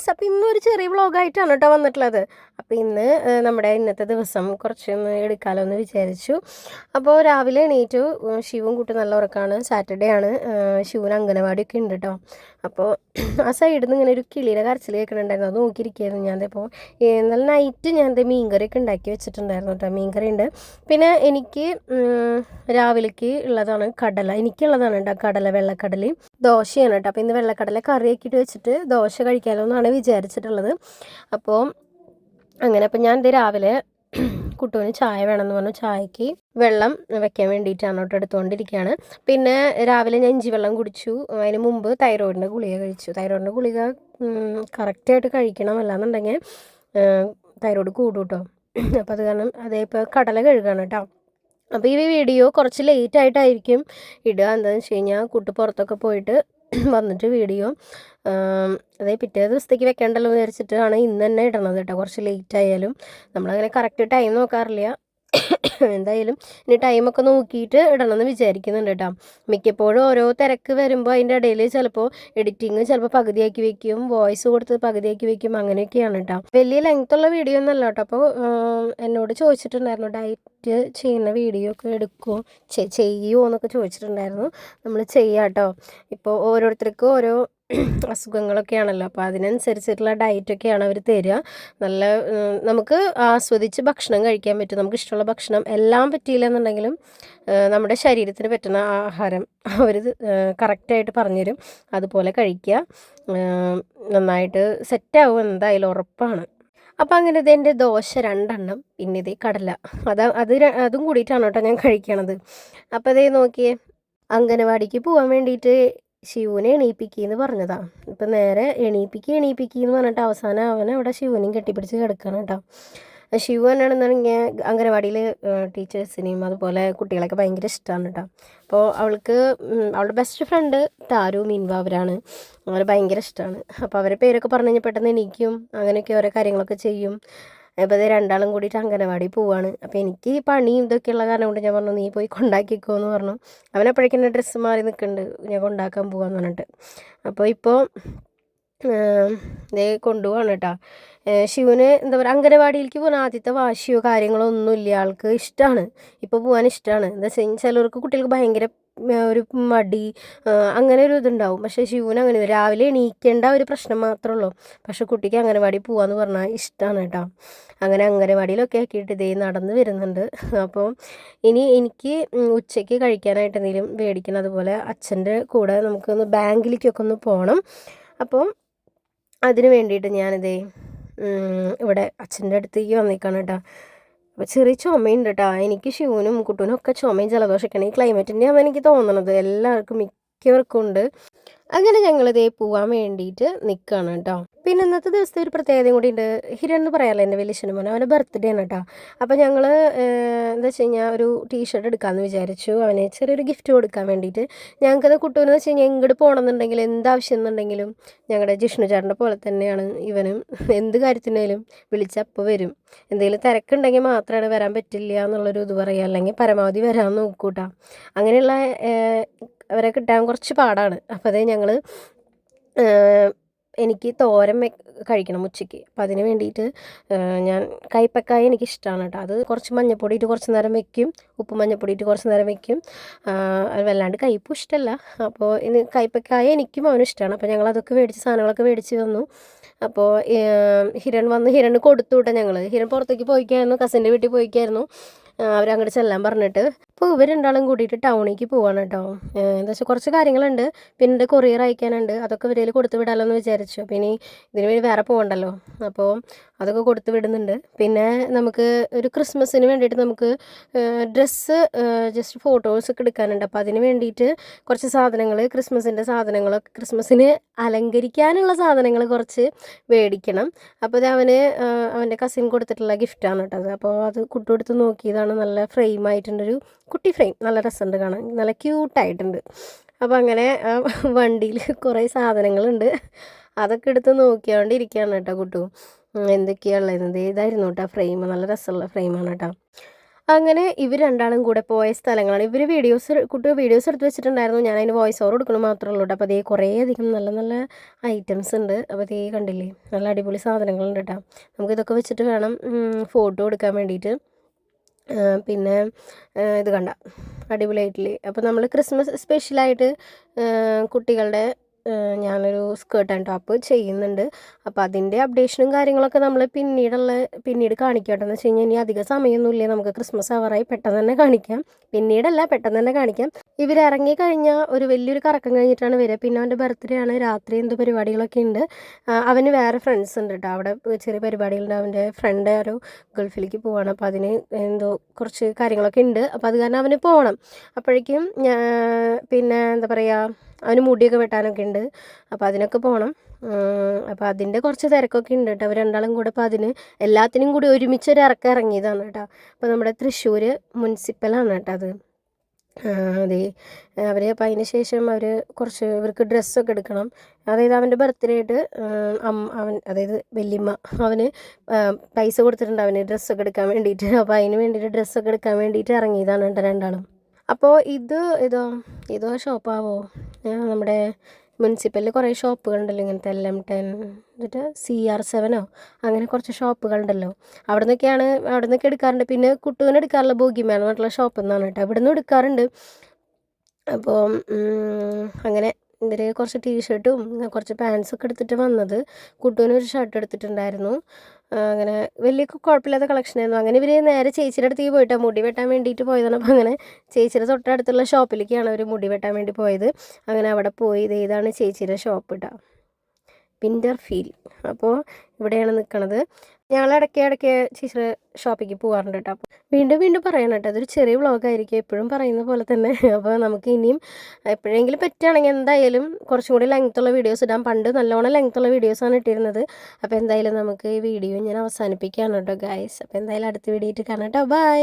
Guys അപ്പോൾ ഒരു ചെറിയ വ്ളോഗായിട്ടാണ് കേട്ടോ വന്നിട്ടുള്ളത്. അപ്പോൾ ഇന്ന് നമ്മുടെ ഇന്നത്തെ ദിവസം കുറച്ചൊന്ന് എടുക്കാമല്ലോ എന്ന് വിചാരിച്ചു. അപ്പോൾ രാവിലെ എണീറ്റു ശിവും കുട്ടി നല്ല ഉറക്കമാണ് സാറ്റർഡേ ആണ് ശിവന് അംഗനവാടിയൊക്കെ ഉണ്ട് കേട്ടോ. അപ്പോൾ ആ സൈഡിൽ നിന്ന് ഇങ്ങനെ ഒരു കിളിയുടെ കരച്ചിൽ കേൾക്കുന്നുണ്ടായിരുന്നു അത് നോക്കിയിരിക്കുകയായിരുന്നു ഞാൻ ഇപ്പോൾ നല്ല നൈറ്റ് ഞാൻ ദേ മീൻകറിയൊക്കെ ഉണ്ടാക്കി വെച്ചിട്ടുണ്ടായിരുന്നു കേട്ടോ മീൻകറി ഉണ്ട് പിന്നെ എനിക്ക് രാവിലേക്ക് ഉള്ളതാണ് കടല. എനിക്കുള്ളതാണ് കേട്ടോ കടല വെള്ളക്കടല ദോശയാണ് കേട്ടോ അപ്പോൾ ഇന്ന് വെള്ളക്കടല കറിയാക്കിയിട്ട് വെച്ചിട്ട് ദോശ കഴിക്കാമല്ലോ എന്നാണ് വിചാരിച്ചിട്ടുള്ളത്. അപ്പോൾ അങ്ങനെ അപ്പോൾ ഞാൻ ഇത് രാവിലെ കുട്ടുവിന് ചായ വേണമെന്ന് പറഞ്ഞു. ചായക്ക് വെള്ളം വെക്കാൻ വേണ്ടിയിട്ടാണ് കേട്ടോ എടുത്തുകൊണ്ടിരിക്കുകയാണ് പിന്നെ രാവിലെ ഞാൻ ഇഞ്ചി വെള്ളം കുടിച്ചു. അതിന് മുമ്പ് തൈറോയിഡിന്റെ ഗുളിക കഴിച്ചു. തൈറോയിഡിന്റെ ഗുളിക കറക്റ്റായിട്ട് കഴിക്കണം അല്ലാന്നുണ്ടെങ്കിൽ തൈറോയിഡ് കൂടും കേട്ടോ. അപ്പോൾ അത് കാരണം അതേ ഇപ്പോൾ കടല കഴുകാണ് കേട്ടോ. അപ്പോൾ ഈ വീഡിയോ കുറച്ച് ലേറ്റ് ആയിട്ടായിരിക്കും ഇടുക. എന്താണെന്ന് വെച്ച് കഴിഞ്ഞാൽ കുട്ടി പുറത്തൊക്കെ പോയിട്ട് വന്നിട്ട് വീഡിയോ. അതായത് പിറ്റേ ദിവസത്തേക്ക് വെക്കേണ്ടല്ലോ വിചാരിച്ചിട്ടാണ് ഇന്ന് തന്നെ ഇടണത് കേട്ടോ കുറച്ച് ലേറ്റ് ആയാലും. നമ്മളങ്ങനെ കറക്റ്റ് ടൈം നോക്കാറില്ല. എന്തായാലും ഇനി ടൈമൊക്കെ നോക്കിയിട്ട് ഇടണമെന്ന് വിചാരിക്കുന്നുണ്ട് കേട്ടോ മിക്കപ്പോഴും ഓരോ തിരക്ക് വരുമ്പോൾ അതിന്റെ ഇടയിൽ ചിലപ്പോൾ എഡിറ്റിങ് ചിലപ്പോൾ പകുതിയാക്കി വെക്കും വോയിസ് കൊടുത്ത് പകുതിയാക്കി വെക്കും അങ്ങനെയൊക്കെയാണ് കേട്ടോ വലിയ ലെങ്ത് ഉള്ള വീഡിയോ ഒന്നല്ല കേട്ടോ അപ്പോൾ എന്നോട് ചോദിച്ചിട്ടുണ്ടായിരുന്നു ഡയറ്റ് ചെയ്യുന്ന വീഡിയോ ഒക്കെ എടുക്കുമോ ചെയ്യുമോ എന്നൊക്കെ ചോദിച്ചിട്ടുണ്ടായിരുന്നു. നമ്മൾ ചെയ്യാം കേട്ടോ ഇപ്പോൾ ഓരോരുത്തർക്കും ഓരോ അസുഖങ്ങളൊക്കെയാണല്ലോ. അപ്പോൾ അതിനനുസരിച്ചിട്ടുള്ള ഡയറ്റൊക്കെയാണ് അവർ തരിക നല്ല നമുക്ക് ആസ്വദിച്ച് ഭക്ഷണം കഴിക്കാൻ പറ്റും. നമുക്ക് ഇഷ്ടമുള്ള ഭക്ഷണം എല്ലാം പറ്റിയില്ല എന്നുണ്ടെങ്കിലും നമ്മുടെ ശരീരത്തിന് പറ്റുന്ന ആഹാരം അവർ കറക്റ്റായിട്ട് പറഞ്ഞുതരും അതുപോലെ കഴിക്കുക നന്നായിട്ട് സെറ്റാവും എന്തായാലും ഉറപ്പാണ്. അപ്പം അങ്ങനെ ഇത് എന്റെ ദോശ രണ്ടെണ്ണം പിന്നെ ഇതേ കടല. അത് അത് അതും കൂടിയിട്ടാണ് കേട്ടോ ഞാൻ കഴിക്കണത്. അപ്പോൾ അതേ നോക്കിയേ അംഗനവാടിക്ക് പോകാൻ വേണ്ടിയിട്ട് ശിവനെ എണീപ്പിക്കുകയെന്ന് പറഞ്ഞതാ. ഇപ്പം നേരെ എണീപ്പിക്കുക എന്ന് പറഞ്ഞിട്ട് അവസാനം അവനെ അവിടെ ശിവനെയും കെട്ടിപ്പിടിച്ച് കിടക്കണം കേട്ടോ. ശിവ എന്നാണെന്നുണ്ടെങ്കിൽ അംഗനവാടിയിൽ ടീച്ചേഴ്സിനെയും അതുപോലെ കുട്ടികളൊക്കെ ഭയങ്കര ഇഷ്ടമാണ് കേട്ടോ. അപ്പോൾ അവൾക്ക് അവളുടെ ബെസ്റ്റ് ഫ്രണ്ട് താരു മീൻവ അവരാണ്. അവരെ ഭയങ്കര ഇഷ്ടമാണ് അപ്പോൾ അവരെ പേരൊക്കെ പറഞ്ഞു കഴിഞ്ഞാൽ പെട്ടെന്ന് എണീക്കും അങ്ങനെയൊക്കെ ഓരോ കാര്യങ്ങളൊക്കെ ചെയ്യും. അപ്പോൾ ഇത് രണ്ടാളും കൂടിയിട്ട് അംഗനവാടി പോവാണ്. അപ്പോൾ എനിക്ക് ഈ പണിയും ഇതൊക്കെയുള്ള കാരണം കൊണ്ട് ഞാൻ പറഞ്ഞു നീ പോയി കൊണ്ടാക്കിക്കോ എന്ന് പറഞ്ഞു. അവനപ്പോഴേക്കും ഡ്രസ്സ് മാറി നിൽക്കുന്നുണ്ട് ഞാൻ കൊണ്ടാക്കാൻ പോകാന്ന് പറഞ്ഞിട്ട്. അപ്പോൾ ഇപ്പോൾ ഇതേ കൊണ്ടുപോവാണ് കേട്ടോ ശിവന് എന്താ പറയുക അംഗനവാടിയിലേക്ക് പോകുന്ന ആദ്യത്തെ വാശിയോ കാര്യങ്ങളോ ഒന്നുമില്ല. ആൾക്ക് ഇഷ്ടമാണ് ഇപ്പോൾ പോകാൻ ഇഷ്ടമാണ് എന്താ വെച്ച് കഴിഞ്ഞാൽ ചിലർക്ക് കുട്ടികൾക്ക് ഭയങ്കര ഒരു മടി അങ്ങനെ ഒരു ഇതുണ്ടാവും. പക്ഷേ ശിവന് അങ്ങനെ രാവിലെ എണീക്കേണ്ട ഒരു പ്രശ്നം മാത്രമേ ഉള്ളൂ പക്ഷേ കുട്ടിക്ക് അംഗനവാടി പോവാന്ന് പറഞ്ഞാൽ ഇഷ്ടമാണ് കേട്ടോ. അങ്ങനെ അംഗനവാടിയിലൊക്കെ ആക്കിയിട്ട് ഇതേ നടന്ന് വരുന്നുണ്ട്. അപ്പോൾ ഇനി എനിക്ക് ഉച്ചയ്ക്ക് കഴിക്കാനായിട്ട് എന്തെങ്കിലും മേടിക്കണം. അതുപോലെ അച്ഛന്റെ കൂടെ നമുക്കൊന്ന് ബാങ്കിലേക്കൊക്കെ ഒന്ന് പോകണം അപ്പോൾ അതിന് വേണ്ടിയിട്ട് ഞാനിതേ ഇവിടെ അച്ഛന്റെ അടുത്തേക്ക് വന്നേക്കാണ് കേട്ടോ. അപ്പോൾ ചെറിയ ചുമയുണ്ട് കേട്ടോ എനിക്ക് ഷൂനും കുട്ടൂനും ഒക്കെ ചുമയും ജലദോഷമൊക്കെയാണ് ഈ ക്ലൈമറ്റിന്റെയാണ് എനിക്ക് തോന്നണത്. എല്ലാവർക്കും മിക്കവർക്കും ഉണ്ട്. അങ്ങനെ ഞങ്ങളിതേ പോവാൻ വേണ്ടിയിട്ട് നിൽക്കുകയാണ് കേട്ടോ പിന്നെ ഇന്നത്തെ ദിവസത്തെ ഒരു പ്രത്യേകതയും കൂടി ഉണ്ട് ഹിരൺ എന്ന് പറയാമല്ലോ എന്റെ വലിയ മോനെ അവന്റെ ബർത്ത്ഡേ ആണ് കേട്ടോ അപ്പോൾ ഞങ്ങൾ എന്താ വെച്ച് കഴിഞ്ഞാൽ ഒരു ടീഷർട്ട് എടുക്കാമെന്ന് വിചാരിച്ചു. അവന് ചെറിയൊരു ഗിഫ്റ്റ് കൊടുക്കാൻ വേണ്ടിയിട്ട്. ഞങ്ങൾക്കത് കുട്ടൂന്ന് വെച്ച് കഴിഞ്ഞാൽ ഇങ്ങോട്ട് പോകണമെന്നുണ്ടെങ്കിലും എന്താവശ്യം എന്നുണ്ടെങ്കിലും ഞങ്ങളുടെ ജിഷ്ണു ചേട്ടന്റെ പോലെ തന്നെയാണ് ഇവനും. എന്ത് കാര്യത്തിനായാലും വിളിച്ചപ്പോൾ വരും. എന്തെങ്കിലും തിരക്കുണ്ടെങ്കിൽ മാത്രമാണ് വരാൻ പറ്റില്ല എന്നുള്ളൊരു ഇത് പറയുക അല്ലെങ്കിൽ പരമാവധി വരാൻ നോക്കൂട്ടാ അങ്ങനെയുള്ള അവരെ കിട്ടാൻ കുറച്ച് പാടാണ്. അപ്പോൾ അതേ ഞങ്ങൾ എനിക്ക് തോരൻ കഴിക്കണം ഉച്ചയ്ക്ക്. അപ്പോൾ അതിന് വേണ്ടിയിട്ട് ഞാൻ കൈപ്പക്കായ എനിക്ക് ഇഷ്ടമാണ് കേട്ടോ അത് കുറച്ച് മഞ്ഞപ്പൊടി ഇട്ട് കുറച്ച് നേരം വെക്കും. ഉപ്പ് മഞ്ഞപ്പൊടി ഇട്ട് കുറച്ച് നേരം വെക്കും. അത് വല്ലാണ്ട് കയ്പ്പും ഇഷ്ടമല്ല അപ്പോൾ ഇനി കൈപ്പക്കായ എനിക്കും അവനും ഇഷ്ടമാണ് അപ്പോൾ ഞങ്ങൾ അതൊക്കെ മേടിച്ച് സാധനങ്ങളൊക്കെ മേടിച്ച് വന്നു. അപ്പോൾ ഹിരൺ വന്ന് ഹിരണ് കൊടുത്തു വിട്ടാൽ ഞങ്ങൾ ഹിരൺ പുറത്തേക്ക് പോയിക്കായിരുന്നു. കസിന്റെ വീട്ടിൽ പോയിക്കായിരുന്നു. അവരങ്ങോട്ട് ചെല്ലാൻ പറഞ്ഞിട്ട്. അപ്പോൾ ഇവർ രണ്ടാളും കൂടിയിട്ട് ടൗണിലേക്ക് പോവാണ് കേട്ടോ എന്താ വെച്ചാൽ കുറച്ച് കാര്യങ്ങളുണ്ട്. പിന്നെ എന്റെ കൊറിയർ അയക്കാനുണ്ട്. അതൊക്കെ ഇവരേൽ കൊടുത്ത് വിടാമല്ലോ എന്ന് വിചാരിച്ചു പിന്നെ ഇതിന് വേണ്ടി വേറെ പോകണ്ടല്ലോ അപ്പോൾ അതൊക്കെ കൊടുത്തു വിടുന്നുണ്ട്. പിന്നെ നമുക്ക് ഒരു ക്രിസ്മസിന് വേണ്ടിയിട്ട് നമുക്ക് ഡ്രസ്സ് ജസ്റ്റ് ഫോട്ടോസ് ഒക്കെ എടുക്കാനുണ്ട്. അപ്പോൾ അതിന് വേണ്ടിയിട്ട് കുറച്ച് സാധനങ്ങൾ ക്രിസ്മസിന്റെ സാധനങ്ങളൊക്കെ ക്രിസ്മസിന് അലങ്കരിക്കാനുള്ള സാധനങ്ങൾ കുറച്ച് മേടിക്കണം അപ്പോൾ ഇത് അവന് അവന്റെ കസിൻ കൊടുത്തിട്ടുള്ള ഗിഫ്റ്റാണ് കേട്ടോ അത്. അപ്പോൾ അത് കുട്ടി എടുത്ത് നോക്കിയതാണ് നല്ല ഫ്രെയിം ആയിട്ടുണ്ടൊരു കുട്ടി ഫ്രെയിം നല്ല രസമുണ്ട് കാണാൻ. നല്ല ക്യൂട്ടായിട്ടുണ്ട് അപ്പോൾ അങ്ങനെ വണ്ടിയിൽ കുറേ സാധനങ്ങളുണ്ട്. അതൊക്കെ എടുത്ത് നോക്കിയോണ്ടിരിക്കുകയാണ് കേട്ടോ കുട്ടു. ഉം, എന്തൊക്കെയാ ഉള്ളത് ഇതായിരുന്നു കേട്ടോ ഫ്രെയിം നല്ല രസമുള്ള ഫ്രെയിമാണ് കേട്ടോ അങ്ങനെ ഇവർ രണ്ടാളും കൂടെ പോയ സ്ഥലങ്ങളാണ്. ഇവർ വീഡിയോസ് കുട്ടി വീഡിയോസ് എടുത്ത് വെച്ചിട്ടുണ്ടായിരുന്നു. ഞാൻ അതിന് വോയിസ് ഓവർ കൊടുക്കണം മാത്രമേ ഉള്ളൂ അപ്പോൾ അതേ കുറേ അധികം നല്ല നല്ല ഐറ്റംസ് ഉണ്ട്. അപ്പോൾ അതേ കണ്ടില്ലേ? നല്ല അടിപൊളി സാധനങ്ങളുണ്ട് കേട്ടോ നമുക്കിതൊക്കെ വെച്ചിട്ട് വേണം ഫോട്ടോ എടുക്കാൻ വേണ്ടിയിട്ട്. പിന്നെ ഇത് കണ്ട. അടിപൊളിയായിട്ടില്ലേ? അപ്പോൾ നമ്മൾ ക്രിസ്മസ് സ്പെഷ്യലായിട്ട് കുട്ടികളുടെ ഞാനൊരു സ്കേർട്ട് ആൻഡ് ടോപ്പ് ചെയ്യുന്നുണ്ട്. അപ്പോൾ അതിന്റെ അപ്ഡേഷനും കാര്യങ്ങളൊക്കെ നമ്മൾ പിന്നീടുള്ള പിന്നീട് കാണിക്കാം കേട്ടോ എന്ന് വെച്ച് കഴിഞ്ഞാൽ ഇനി അധിക സമയമൊന്നുമില്ല നമുക്ക് ക്രിസ്മസ് അവറായി പെട്ടെന്ന് തന്നെ കാണിക്കാം. പിന്നീടല്ല പെട്ടെന്ന് തന്നെ കാണിക്കാം. ഇവരിറങ്ങി കഴിഞ്ഞാൽ ഒരു വലിയൊരു കറക്കം കഴിഞ്ഞിട്ടാണ് വരിക. പിന്നെ അവന്റെ ബർത്ത്ഡേ ആണ്. രാത്രി എന്തോ പരിപാടികളൊക്കെ ഉണ്ട്. അവന് വേറെ ഫ്രണ്ട്സ് ഉണ്ട് കേട്ടോ അവിടെ ചെറിയ പരിപാടികളുണ്ട്. അവന്റെ ഫ്രണ്ട് ഒരു ഗൾഫിലേക്ക് പോവാണ്. അപ്പോൾ അതിന് എന്തോ കുറച്ച് കാര്യങ്ങളൊക്കെ ഉണ്ട്. അപ്പോൾ അത് കാരണം അവന് പോകണം അപ്പോഴേക്കും പിന്നെ എന്താ പറയുക അവന് മുടിയൊക്കെ വെട്ടാനൊക്കെ ഉണ്ട്. അപ്പോൾ അതിനൊക്കെ പോകണം അപ്പോൾ അതിന്റെ കുറച്ച് തിരക്കൊക്കെ ഉണ്ട് കേട്ടോ. അവർ രണ്ടാളും കൂടെ അപ്പോൾ അതിന് എല്ലാത്തിനും കൂടി ഒരുമിച്ച് ഒരു ഇറക്കം ഇറങ്ങിയതാണ് കേട്ടോ. അപ്പോൾ നമ്മുടെ തൃശ്ശൂർ മുനിസിപ്പലാണ് കേട്ടോ അത്. അതെ. അവർ അപ്പോൾ അതിന് ശേഷം അവർ കുറച്ച് ഇവർക്ക് ഡ്രസ്സൊക്കെ എടുക്കണം. അതായത് അവന്റെ ബർത്ത്ഡേ ആയിട്ട് അമ്മ അവൻ അതായത് വല്യമ്മ അവന് പൈസ കൊടുത്തിട്ടുണ്ട് അവന് ഡ്രസ്സൊക്കെ എടുക്കാൻ വേണ്ടിയിട്ട്. അപ്പോൾ അതിന് വേണ്ടിയിട്ട് ഡ്രസ്സൊക്കെ എടുക്കാൻ വേണ്ടിയിട്ട് ഇറങ്ങിയതാണ് കേട്ടോ രണ്ടാളും. അപ്പോൾ ഇത് ഇതോ ഇതോ ഷോപ്പാവോ? നമ്മുടെ മുനിസിപ്പലിൽ കുറേ ഷോപ്പുകളുണ്ടല്ലോ ഇങ്ങനത്തെ എൽ എം ടെൻ എന്നിട്ട് സി ആർ സെവനോ? അങ്ങനെ കുറച്ച് ഷോപ്പുകളുണ്ടല്ലോ. അവിടെ നിന്നൊക്കെയാണ് അവിടെ നിന്നൊക്കെ എടുക്കാറുണ്ട്. പിന്നെ കുട്ടുവിന് എടുക്കാറുള്ള ബോഗിമാൻ എന്ന് പറഞ്ഞിട്ടുള്ള ഷോപ്പിൽ നിന്നാണ് കേട്ടോ. ഇവിടെ നിന്ന് എടുക്കാറുണ്ട് അപ്പോൾ അങ്ങനെ ഇവർ കുറച്ച് ടീഷർട്ടും കുറച്ച് പാൻസൊക്കെ എടുത്തിട്ട് വന്നത് കുട്ടുവിനൊരു ഷർട്ട് എടുത്തിട്ടുണ്ടായിരുന്നു. അങ്ങനെ വലിയ കുഴപ്പമില്ലാത്ത കളക്ഷനായിരുന്നു അങ്ങനെ ഇവർ നേരെ ചേച്ചിയുടെ അടുത്തേക്ക് പോയിട്ടാണ് മുടി വെട്ടാൻ വേണ്ടിയിട്ട് പോയതാണ്. അപ്പോൾ അങ്ങനെ ചേച്ചിയുടെ തൊട്ടടുത്തുള്ള ഷോപ്പിലേക്കാണ് അവർ മുടി വെട്ടാൻ വേണ്ടി പോയത്. അങ്ങനെ അവിടെ പോയി ഇത് ഇതാണ് ചേച്ചിയുടെ ഷോപ്പ് കേട്ടോ വിന്റർ ഫീൽ അപ്പോൾ ഇവിടെയാണ് നിൽക്കണത് ഞങ്ങൾ ഇടയ്ക്ക് ഇടയ്ക്ക് ചീച്ചർ ഷോപ്പിലേക്ക് പോകാറുണ്ട് കേട്ടോ. അപ്പോൾ വീണ്ടും വീണ്ടും പറയണം കേട്ടോ അതൊരു ചെറിയ വ്ളോഗായിരിക്കും എപ്പോഴും പറയുന്ന പോലെ തന്നെ. അപ്പോൾ നമുക്ക് ഇനിയും എപ്പോഴെങ്കിലും പറ്റുകയാണെങ്കിൽ എന്തായാലും കുറച്ചും കൂടി ലെങ്ത്തുള്ള വീഡിയോസ് ഇടാം. പണ്ട് നല്ലോണം ലെങ്ത്തുള്ള വീഡിയോസാണ് ഇട്ടിരുന്നത്. അപ്പോൾ എന്തായാലും നമുക്ക് ഈ വീഡിയോ ഞാൻ അവസാനിപ്പിക്കുകയാണ് കേട്ടോ ഗായ്സ് അപ്പോൾ എന്തായാലും അടുത്ത വീഡിയോ ഇട്ട് കാണാം കേട്ടോ. ബൈ